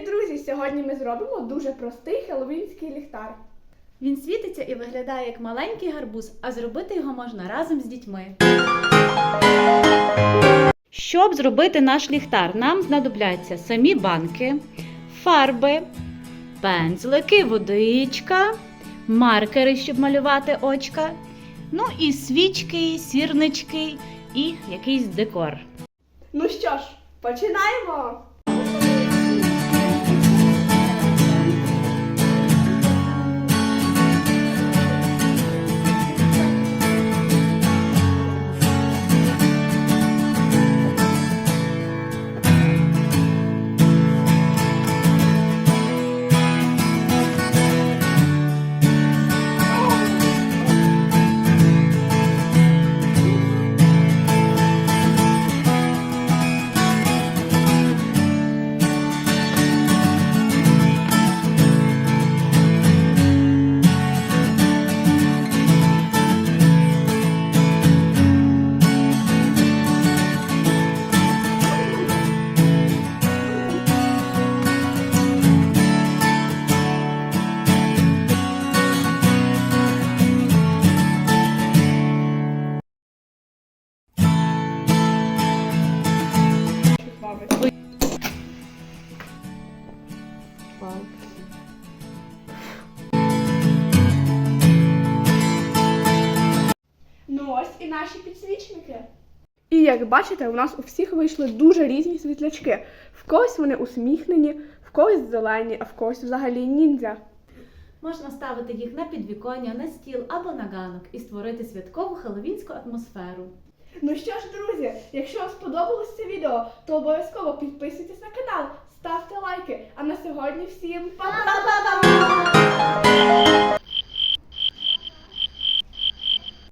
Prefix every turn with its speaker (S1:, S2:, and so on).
S1: Привіт, друзі! Сьогодні ми зробимо дуже простий хеллоуінський ліхтар.
S2: Він світиться і виглядає як маленький гарбуз, а зробити його можна разом з дітьми. Щоб зробити наш ліхтар, нам знадобляться самі банки, фарби, пензлики, водичка, маркери, щоб малювати очка, ну і свічки, сірнички і якийсь декор.
S1: Ну що ж, починаємо! Ну ось і наші підсвічники. І як бачите, у нас у всіх вийшли дуже різні світлячки. В когось вони усміхнені, в когось зелені, а в когось взагалі ніндзя.
S2: Можна ставити їх на підвіконня, на стіл або на ганок і створити святкову хеллоуінську атмосферу.
S1: Ну що ж, друзі, якщо вам сподобалось це відео, то обов'язково підписуйтесь на канал. А на сьогодні всім па-па-па-па!